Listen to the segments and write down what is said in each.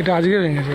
এটা আজকে ভেঙেছে।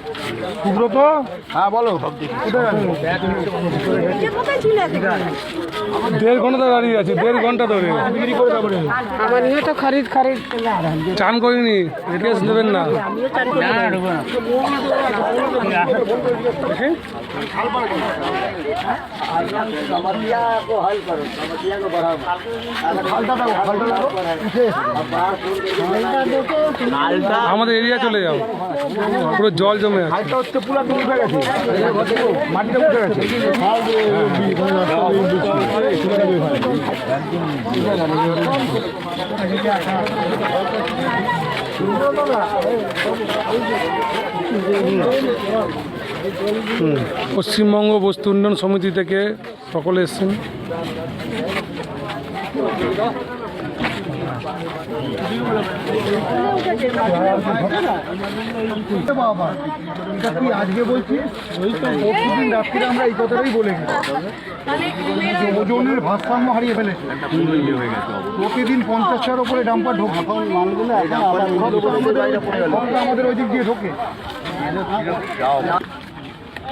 সুব্রত হ্যাঁ বলো? দেড় ঘণ্টা দাঁড়িয়ে আছি দেড় ঘণ্টা ধরে। আমার নিয়ে তো খরিদ খরিদ। চান করিনি কেস দেবেন না। আমাদের এরিয়া চলে যাও। পুরো জল জমে আছে হচ্ছে পুরো উঠে গেছে মাটিটা উঠে গেছে। পশ্চিমবঙ্গ বস্তু উন্নয়ন সমিতি থেকে সকলে এসছেন। বাবা এটা কি আজকে বলছি ওই তো প্রতিদিন রাত্রিরে আমরা এই কথাটাই বলে গেছি ওজনের ভারসাম্য হারিয়ে ফেলেছে প্রতিদিন পঞ্চাশটার উপরে ডাম্পার ঢোকে আমাদের ওই দিক দিয়ে ঢোকে।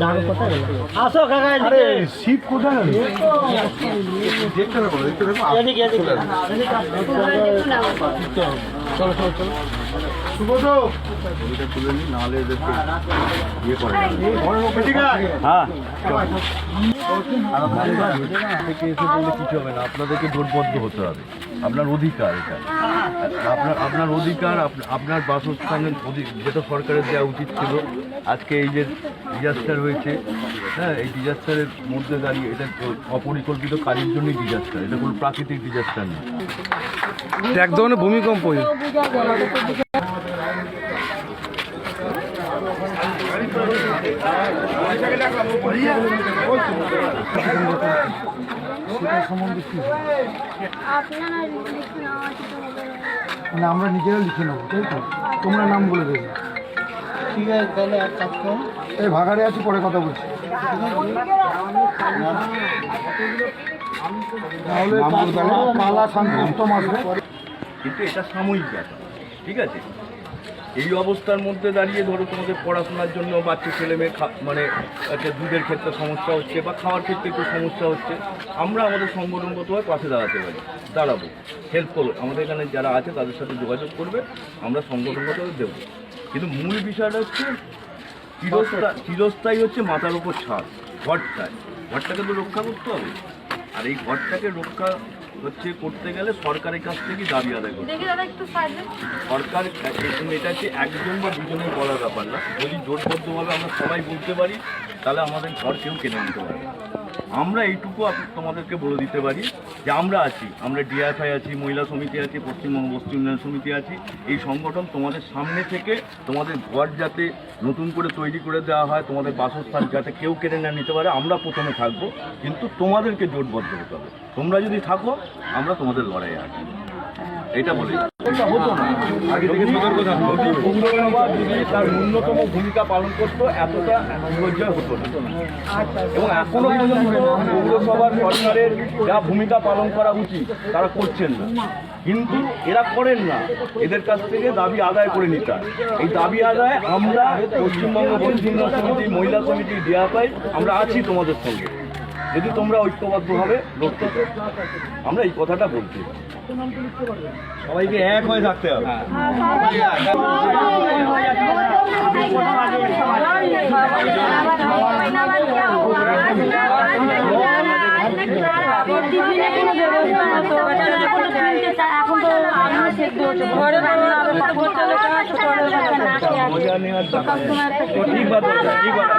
লীলা তো করে নিয়ে আয় না রে যা দেখো না আরে শীত কোথায় গেল? দেখতে থাকো দেখতে থাকো চলো চলো চলো সুবোধ হ্যাঁ। থেকে এসে বললে কিছু হবে না আপনাদেরকে জোটবদ্ধ হতে হবে। আপনার অধিকার এটা। আপনার আপনার অধিকার আপনার বাসস্থানের যেটা সরকারের দেওয়া উচিত ছিল। আজকে এই যে ডিজাস্টার হয়েছে হ্যাঁ এই ডিজাস্টারের মধ্যে দাঁড়িয়ে এটা অপরিকল্পিত কাজের জন্যই ডিজাস্টার এটা কোনো প্রাকৃতিক ডিজাস্টার না। এক ধরনের ভূমিকম্পই তো হবে না। মানে আমরা নিজেরা লিখে নেব তাই তো? তোমরা নাম বলে দেবে। ঠিক আছে তাহলে এক কাজ করুন এই ভাগাড়ে আছি পরে কথা বলছি। তাহলে মালা শান্তি উত্তম আসবে। কিন্তু এটা সাময়িক ব্যাপার ঠিক আছে? এই অবস্থার মধ্যে দাঁড়িয়ে ধরো তোমাদের পড়াশোনার জন্য বাচ্চা ছেলে মেয়ে মানে একটা দুধের ক্ষেত্রে সমস্যা হচ্ছে বা খাওয়ার ক্ষেত্রে একটু সমস্যা হচ্ছে, আমরা আমাদের সংগঠনগতভাবে পাশে দাঁড়াতে পারি। দাঁড়াবো। হেল্প করব আমাদের এখানে যারা আছে তাদের সাথে যোগাযোগ করবে, আমরা সংগঠনগতভাবে দেবো। কিন্তু মূল বিষয়টা হচ্ছে চিরস্থায়ী চিরস্থায়ী হচ্ছে মাথার উপর ছাদ, ঘরটায়। ঘরটাকে তো রক্ষা করতে হবে। আর এই ঘরটাকে রক্ষা হচ্ছে করতে গেলে সরকারের কাছ থেকে দাবি আদায় করতে সরকার এটা হচ্ছে একজন বা দুজনের বলার ব্যাপার না। যদি জোটবদ্ধভাবে আমরা সবাই বলতে পারি তাহলে আমাদের ঘর কেউ কেনে নিতে পারে আমরা এইটুকু তোমাদেরকে বলে দিতে পারি যে আমরা আছি, আমরা ডিএফআই আছি, মহিলা সমিতি আছি, পশ্চিমবঙ্গ পশ্চিম উন্নয়ন সমিতি আছি। এই সংগঠন তোমাদের সামনে থেকে তোমাদের ঘর যাতে নতুন করে তৈরি করে দেওয়া হয়, তোমাদের বাসস্থান যাতে কেউ কেড়ে না নিতে পারে, আমরা প্রথমে থাকব। কিন্তু তোমাদেরকে জোটবদ্ধ হতে হবে। তোমরা যদি থাকো, আমরা তোমাদের লড়াইয়ে আছি এটা ন্যূনতম ভূমিকা পালন করতো, এতটা হতো এবং এখনও সরকারের যা ভূমিকা পালন করা উচিত, তারা করছেন না। কিন্তু এরা করেন না। এদের কাছ থেকে দাবি আদায় করে নিতে। এই দাবি আদায় আমরা পশ্চিমবঙ্গ বন্ধু সমিতি, মহিলা সমিতি দেওয়া পাই আমরা আছি তোমাদের সঙ্গে। যদি তোমরা ঐক্যবদ্ধভাবে লড়তে আমরা এই কথাটা বলছি। সবাইকে এক হয়ে থাকতে হবে। তো ঠিক বাত ঠিক কথা।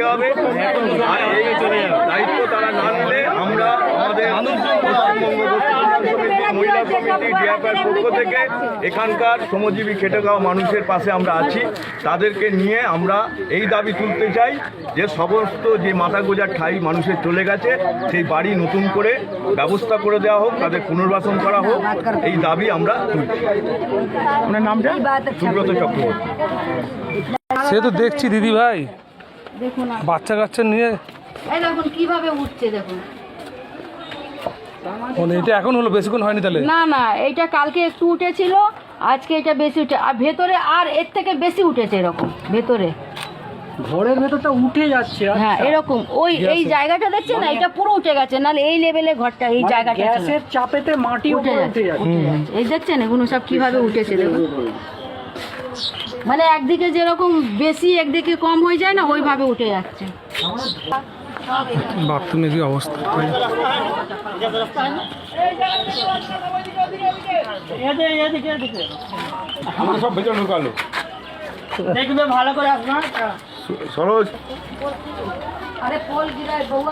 নিতে হবে? আর এই দায়িত্ব তারা না নিলে আমরা আমাদের মহিলা সমিতি ডিআরপার পক্ষ থেকে এখানকার শ্রমজীবী খেটে খাওয়া মানুষের পাশে আমরা আছি। তাদেরকে নিয়ে আমরা এই দাবি তুলতে চাই যে সমস্ত যে মাথা গোজার ঠাই মানুষের চলে গেছে সেই বাড়ি নতুন করে ব্যবস্থা করে দেওয়া হোক তাদের পুনর্বাসন করা হোক এই দাবি আমরা তুলছি। আপনার নামটা? সুব্রত চক্রবর্তী। সে তো দেখছি দিদি ভাই। দেখুন বাচ্চা কাচ্চা নিয়ে এই দেখুন কীভাবে উঠছে দেখুন। মানে এটা এখন হলো বেশিক্ষণ হয়নি তাহলে? না না এইটা কালকে একটু উঠেছিল আজকে এটা বেশি উঠে আর ভেতরে আর এর থেকে বেশি উঠেছে এরকম ভেতরে। ঘরের ভেতরটা উঠে যাচ্ছে হ্যাঁ এরকম ওই এই জায়গাটা দেখছেন না? এটা পুরো উঠে গেছে নাহলে এই লেভেলে ঘরটা এই জায়গাটা ছিল। গ্যাসের চাপেতে মাটি উঠে যাচ্ছে। উঠে উঠে যাচ্ছে। এই দেখছেন এগুলো সব কীভাবে উঠেছে দেখুন। মানে একদিকে যেরকম বেশি একদিকে কম হয়ে যায় না ওইভাবে উঠে যাচ্ছে। বাথরুমে কি অবস্থা? ঢুকালো। দেখবে ভালো করে হ্যাঁ? সরোজ। আরে গিরায় ঘর